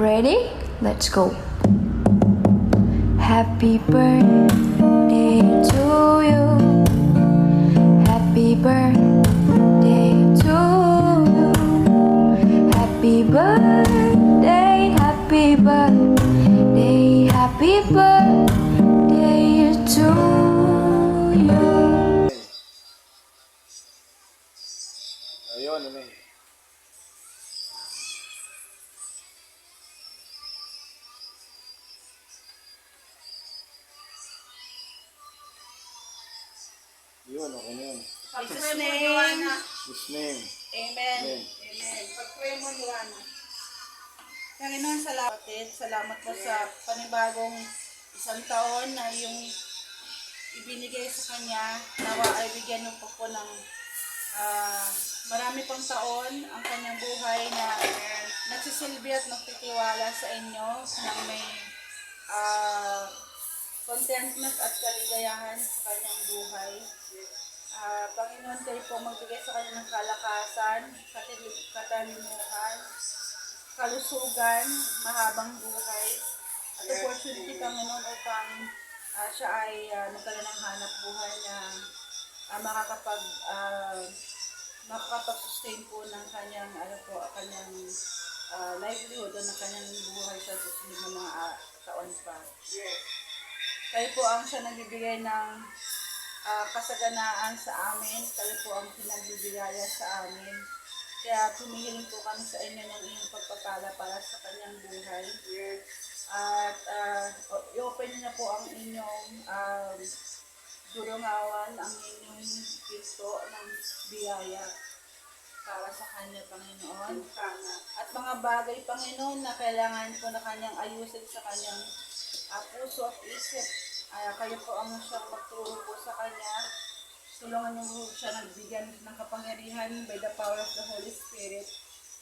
Ready? Let's go. Happy birthday to you. Happy birthday to you. Happy birthday, Yun, ako na yun. Pag-pray mo, Joanna. His name. Amen. Amen. Amen. Pag-pray mo, Joanna. Panginoon, salamat. Salamat po sa panibagong isang taon na yung ibinigay sa Kanya. Nawa ay bigyan mo po po ng ah, marami pang taon ang kanyang buhay na nagsisilbi at nagtitiwala sa inyo ng may ah, contentment at kaligayahan sa kanyang buhay. Ah, Panginoon, kayo po magbigay sa kanya ng kalakasan, katalinuhan, kalusugan, mahabang buhay, at opportunity, Panginoon, upang ah, siya ay ah, magkaroon ng hanap buhay na ah, makakapag ah, makakapag-sustain po ng kanyang ano po, kanyang ah, livelihood o ng kanyang buhay sa susunod na mga ah, taon pa. Kayo po ang siya nagbibigay ng ah, kasaganaan sa amin. Kayo po ang pinagbibigaya sa amin. Kaya tumihiling po kami sa inyo ng inyong pagpapala para sa kanyang buhay. At o- i-open niyo na po ang inyong um, durungawan, ang inyong pinto ng biyaya para sa kanya, Panginoon. At mga bagay, Panginoon, na kailangan po na kanyang ayusin sa kanyang ah, puso at isip. Ah, kayo po ang siyang magturo po sa kanya. Tulungan niyo po siya nagbigyan ng kapangyarihan by the power of the Holy Spirit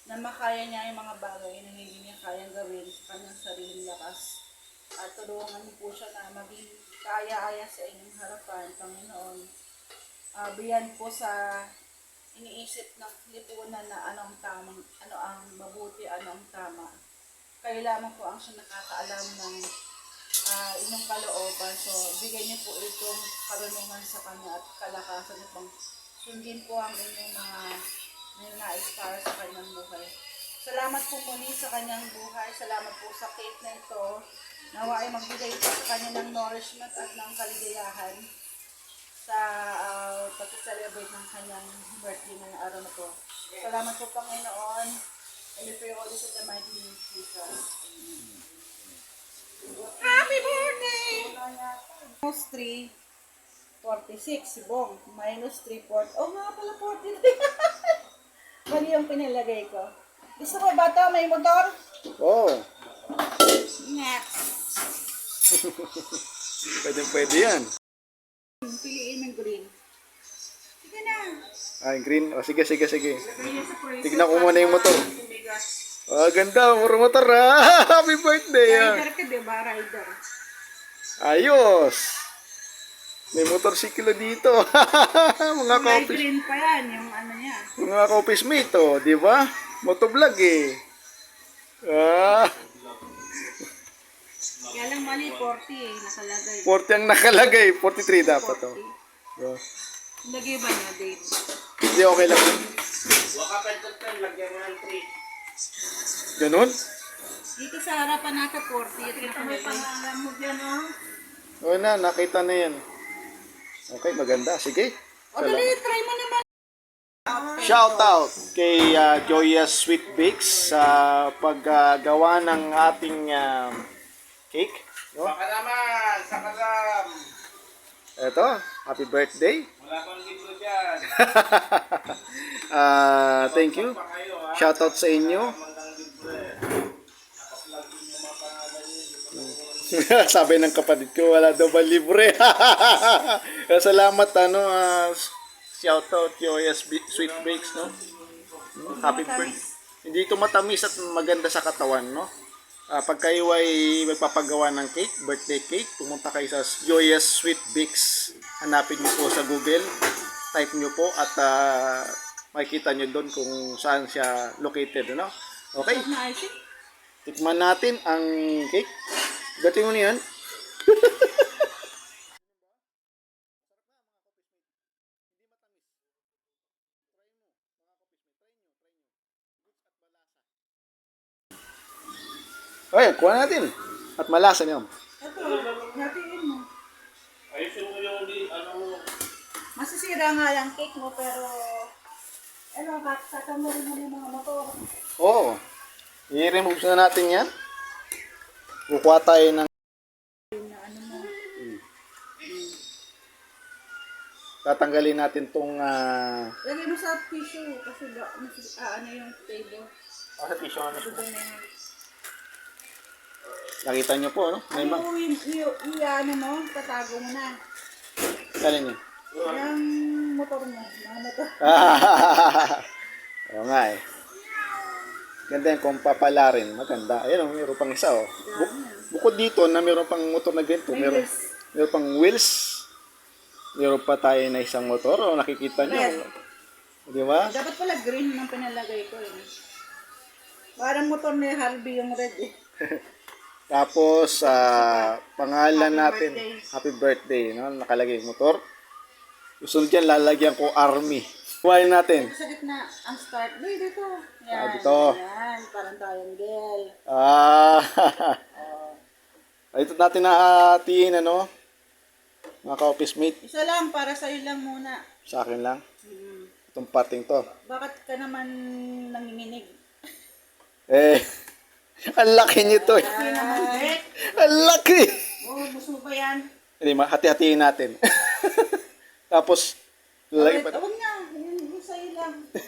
na makaya niya yung mga bagay na hindi niya kayang gawin sa kanyang sariling lakas. At tulungan niyo po siya na maging kaya-aya sa inyong harapan, Panginoon. Ah, biyan po sa iniisip ng lipunan na anong tamang, ano ang mabuti, ano ang tama. Kayo lamang po ang siya nakakaalam ng ah, inyong kalooban. So, bigay niyo po itong karunungan sa kanya at kalakasan niyo pang sundin po ang inyong mga ninais para sa kanyang buhay. Salamat po muli sa kanyang buhay. Salamat po sa cake na ito. Nawa ay magbigay po sa kanya ng nourishment at ng kaligayahan sa uh, pag-celebrate ng kanyang birthday na araw na to. Salamat po Panginoon. And we pray all this in the mighty name of Jesus. Amen. Happy birthday! Minus 3, 46, si Bong. Minus 3, 40. Oh nga pala, 40. Mali yung pinalagay ko. Gusto ko bata, may motor? Oh, Next. pwede pwede yan. Piliin ng green. Sige na. Ah, yung green. O, sige, sige, sige. Prices. Tignan ko muna yung motor. Tumigas. Ah, ganda. Puro motor ah. Happy birthday ah. Rider ka, di ba? Rider. Ayos. May motorsiklo dito. mga May coffee, green pa yan, yung ano niya. mga coffee mate, oh, di ba? Motovlog eh. Ah, Kaya lang mali, 40 eh, nakalagay. 40 ang nakalagay. 43 dapat oh. 40. Oh. Lagay ba niya date? Hindi okay lang. Ganun? Dito sa harapan nasa 40. Ito nakalagay. pangalan mo dyan, oh. Oo na, nakita na yan. Okay, maganda. Sige. O, dali, try mo naman. Shout out kay uh, Joya Sweet Bakes sa paggawa ng ating um, cake. No? Baka naman, sa kalam. Ito, happy birthday. Wala pang libro dyan. Ah, thank you. Pa kayo ha. Shout out sa inyo. Eh. Sabi ng kapatid ko, wala daw ba libre? Salamat, ano, ah, shout out Joya Sweet Bakes, no? Happy birthday. Hindi ito matamis at maganda sa katawan, no? Ah, pag kayo ay magpapagawa ng cake, birthday cake, pumunta kayo sa Joyous Sweet Bakes. Hanapin niyo po sa Google, type niyo po at ah, makikita niyo doon kung saan siya located, no? Okay? Tikman natin ang cake. Gating mo niyan. Ay, kuha natin. At malasa niyo. Ito, natiin mo. Ayusin mo yung ano, Masisira nga yung cake mo, pero... Ano, katamurin mo yung mga motor. Oo. I-remove na natin yan. Kukuha tayo ng... Hmm. Tatanggalin natin tong... ah Lagay mo sa tissue, kasi ba, mas, ah, ano yung table. sa tissue ano? Ito na yan. Nakita niyo po, ano? May Ano yung, yung, yung, ano mo, tatago mo na. Alin niyo? Yung motor mo, mga motor. Oo nga eh. Ganda yan kung papalarin. Maganda. Ayun, oh, mayroon pang isa oh. Bu- bukod dito na mayroon pang motor na ganito. May Mayroon, wheels. mayroon pang wheels. Mayroon pa tayo na isang motor. Oh, nakikita niyo. Di ba? Dapat pala green ang pinalagay ko eh. Parang motor ni Harvey yung red eh. Tapos, sa pangalan Happy natin, birthday. happy birthday, no? nakalagay motor. Gusto dyan, lalagyan ko army. Kuhain natin. Sa gitna, ang start. Di, dito. Yan. Ah, dito. Yan, parang triangle. Ah, ito natin na atiin, ano? Mga ka-office mate, Isa lang, para sa'yo lang muna. sa akin lang. Hmm. Itong parting to. Bakit ka naman nanginginig? Eh, ang laki nito eh. Dek. Ang laki! Oh, gusto mo ba yan? Hindi, hati-hatiin natin. Tapos, lalagyan pa. Huwag na. Yun, sa'yo lang. ito.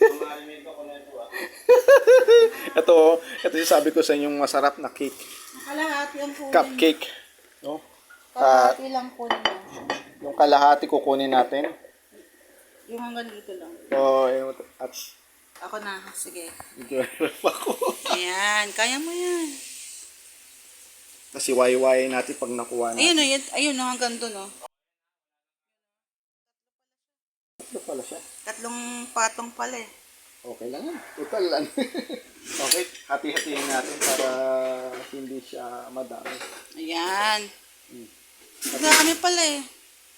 Ito, oh, ito yung sabi ko sa inyong masarap na cake. Kalahati ang kunin. Cupcake. No? Ah, Kalahati lang kunin mo. yung kalahati kukunin natin. Yung hanggang dito lang. So, yun, at Ako na. Sige. nag-ref ako. Ayan. Kaya mo yan. Kasi wayway natin pag nakuha natin. Ayun. Ayun, ayun. Hanggang doon o. Ito pala siya. Tatlong patong pala eh. Okay lang yan. Total lang. okay, hati-hatiin natin para hindi siya madami. Ayan. Dami pala eh.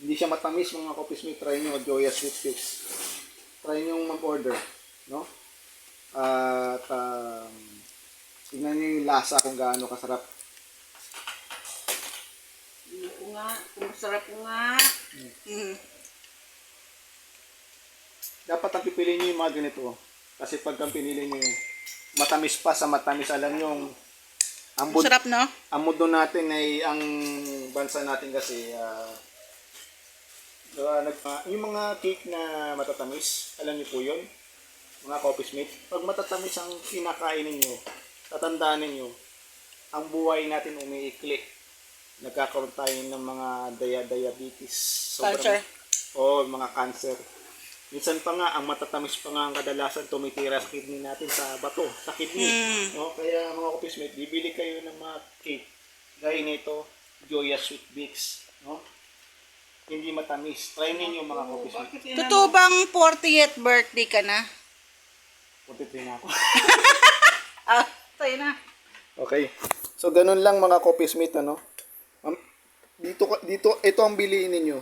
Hindi siya matamis mga copies may try nyo Joya Sweet Cakes. Try nyo mag-order. No? At um, tignan nyo yung lasa kung gaano kasarap. Hindi ko nga. Kung masarap ko nga. Mm. Dapat ang pipili nyo yung mga ganito. Kasi pag ang pinili nyo matamis pa sa matamis, alam nyo yung ang bud- Masarap no? ang mundo natin ay ang bansa natin kasi ah ah, nag, ah, yung mga cake na matatamis, alam niyo po yun, mga coffee mate. Pag matatamis ang kinakain ninyo, tatandaan ninyo, ang buhay natin umiikli. Nagkakaroon tayo ng mga dia diabetes. Cancer. Oo, mga cancer. Minsan pa nga, ang matatamis pa nga ang kadalasan tumitira sa kidney natin sa bato, sa kidney. Mm. No? Kaya mga mate, bibili kayo ng mga cake. Gaya nito, Joya Sweet Bix. No? Hindi matamis. Try ninyo mga mate. Totoo bang 40th birthday ka na? Punti na ako. Ah, tayo na. Okay. So, ganun lang mga copies mate, ano? Dito, dito, ito ang biliin ninyo.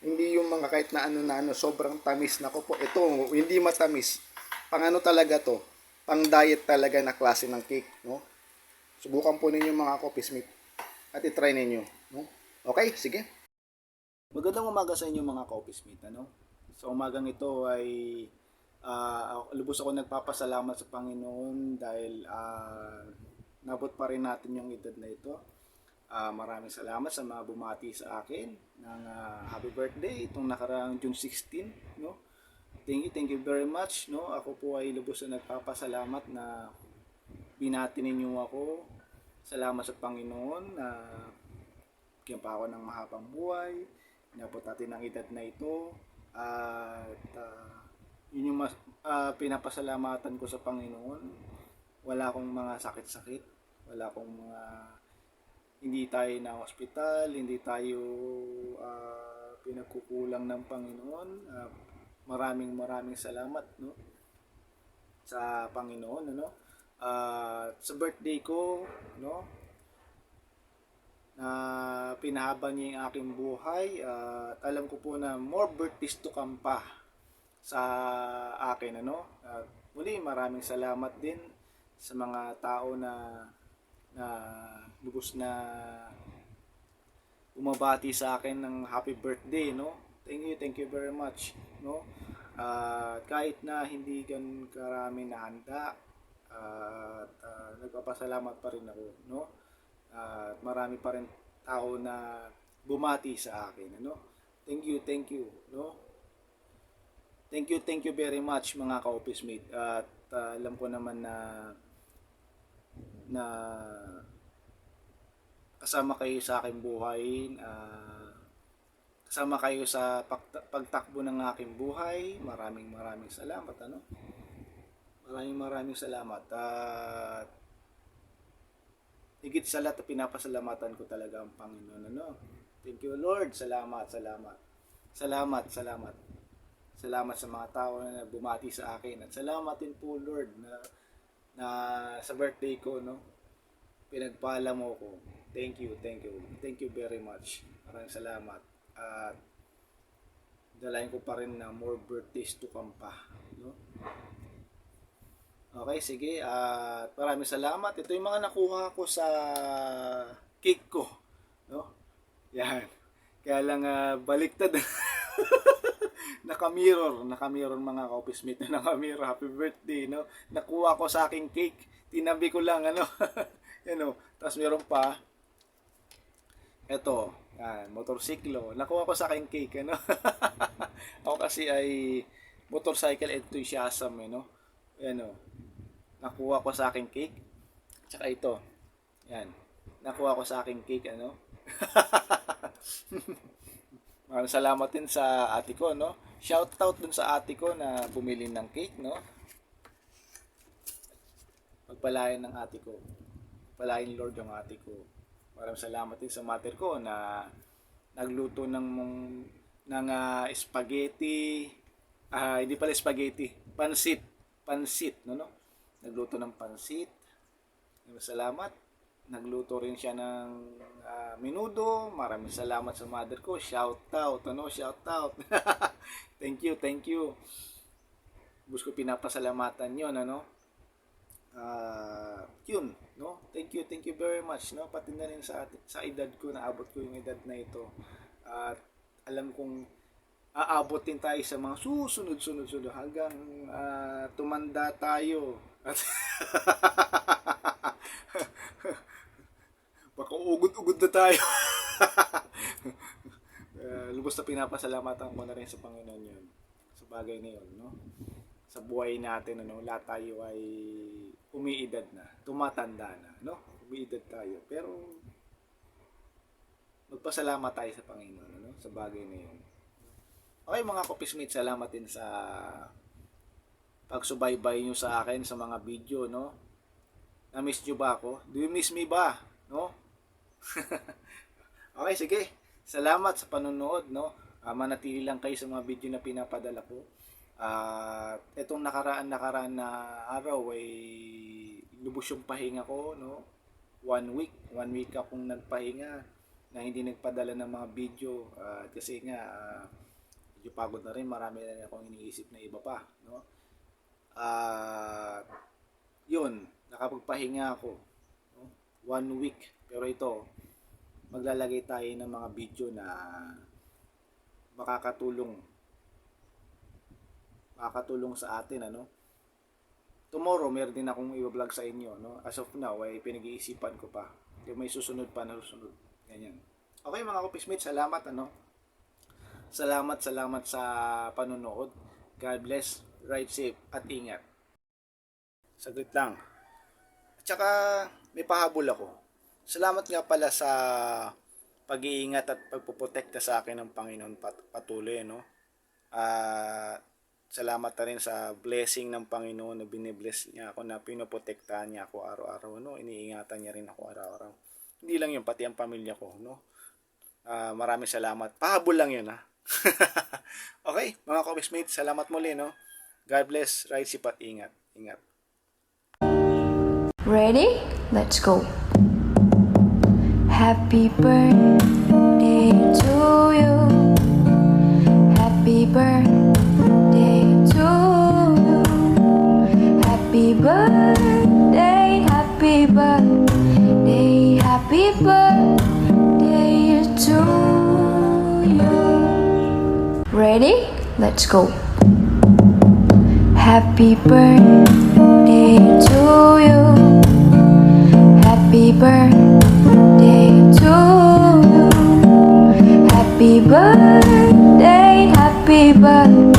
Hindi yung mga kahit na ano na ano, sobrang tamis na ko po. Ito, hindi matamis. Pang ano talaga to? Pang diet talaga na klase ng cake, no? Subukan po ninyo mga copies mate. At itry ninyo, no? Okay, sige. Magandang umaga sa inyo mga copies mate, ano? Sa umagang ito ay ah lubos ako nagpapasalamat sa Panginoon dahil ah, nabot pa rin natin yung edad na ito. Ah, maraming salamat sa mga bumati sa akin ng ah, happy birthday itong nakaraang June 16, no? Thank you, thank you very much, no? Ako po ay lubos na nagpapasalamat na binati ninyo ako. Salamat sa Panginoon na bigyan pa ako ng mahabang buhay. Inabot natin ang edad na ito. At ah, yun yung mas, ah, pinapasalamatan ko sa Panginoon. Wala akong mga sakit-sakit. Wala akong mga hindi tayo na hospital, hindi tayo ah, pinagkukulang ng Panginoon. Ah, maraming maraming salamat no sa Panginoon ano At sa birthday ko, no, na pinahaba niya yung aking buhay at alam ko po na more birthdays to come pa sa akin ano at muli maraming salamat din sa mga tao na na lubos na umabati sa akin ng happy birthday no? Thank you thank you very much no? At kahit na hindi gan karami na handa at ah, nagpapasalamat pa rin ako no? At marami pa rin tao na bumati sa akin ano? Thank you thank you no? Thank you thank you very much mga ka-office mate. At ah, alam ko naman na na kasama kayo sa aking buhay ah, kasama kayo sa pagta- pagtakbo ng aking buhay. Maraming maraming salamat ano? Maraming maraming salamat. At higit sa lahat pinapasalamatan ko talaga ang Panginoon ano? Thank you Lord. Salamat salamat. Salamat salamat. Salamat sa mga tao na bumati sa akin. At salamat din po Lord na na sa birthday ko no pinagpala mo ko thank you thank you thank you very much maraming salamat at dalayan ko pa rin na more birthdays to come pa no Okay, sige. At maraming salamat. Ito yung mga nakuha ko sa cake ko. No? Yan. Kaya lang ah, baliktad. naka-mirror. Naka-mirror mga ka-office mate na naka-mirror. Happy birthday. No? Nakuha ko sa aking cake. Tinabi ko lang. Ano? Yan o. Tapos meron pa. Ito. Yan. Motorsiklo. Nakuha ko sa aking cake. Ano? Ako kasi ay motorcycle enthusiasm. Eh, no? Yan o nakuha ko sa aking cake. Tsaka ito. Yan. Nakuha ko sa aking cake, ano? Maraming salamat din sa ate ko, no? Shout out dun sa ate ko na bumili ng cake, no? Pagpalain ng ate ko. Palain Lord yung ate ko. Maraming salamat din sa mother ko na nagluto ng ng ah, spaghetti ah hindi pala spaghetti pansit pansit no no nagluto ng pansit. Salamat. Nagluto rin siya ng ah, menudo. Maraming salamat sa mother ko. Shout out, ano, shout out. thank you, thank you. Bus ko pinapasalamatan 'yon, ano. Ah, yun, no? Thank you, thank you very much, no? Pati na rin sa sa edad ko, naabot ko yung edad na ito. At alam kong aabot din tayo sa mga susunod-sunod-sunod hanggang ah, tumanda tayo. At baka ugod-ugod na tayo. uh, lubos na pinapasalamatan ko na rin sa Panginoon yun. Sa bagay na yun, no? Sa buhay natin, ano, lahat tayo ay umiidad na, tumatanda na, no? Umiidad tayo. Pero magpasalamat tayo sa Panginoon, ano? Sa bagay na yun. Okay mga kopismates, salamat din sa pagsubaybay nyo sa akin sa mga video, no? Na-miss nyo ba ako? Do you miss me ba? No? okay, sige. Salamat sa panonood, no? Ah, manatili lang kayo sa mga video na pinapadala ko. At itong nakaraan-nakaraan na araw ay lubos yung pahinga ko, no? One week. One week akong nagpahinga na hindi nagpadala ng mga video. At kasi nga, ah, medyo pagod na rin. Marami na rin akong iniisip na iba pa, no? At yun, nakapagpahinga ako. No? One week. Pero ito, maglalagay tayo ng mga video na makakatulong makakatulong sa atin ano? Tomorrow meron din akong i-vlog sa inyo no? As of now ay pinag-iisipan ko pa. Yung may susunod pa na susunod. Ganyan. Okay mga kopismates salamat ano? Salamat salamat sa panonood. God bless. Ride safe at ingat. Saglit lang. At saka may pahabol ako salamat nga pala sa pag-iingat at pagpoprotekta sa akin ng Panginoon pat- patuloy no? At salamat na rin sa blessing ng Panginoon na binibless niya ako na pinoprotektahan niya ako araw-araw no? Iniingatan niya rin ako araw-araw. Hindi lang yun pati ang pamilya ko no? Ah, maraming salamat. Pahabol lang yun ha? Okay mga kopismates salamat muli no? God bless. Ride safe at ingat. Ingat. Ready? Let's go. Happy birthday to you. Happy birthday to you. Happy birthday, happy birthday, happy birthday to you. Ready? Let's go. Happy birthday to you. Happy birthday to you. Happy birthday, happy birthday.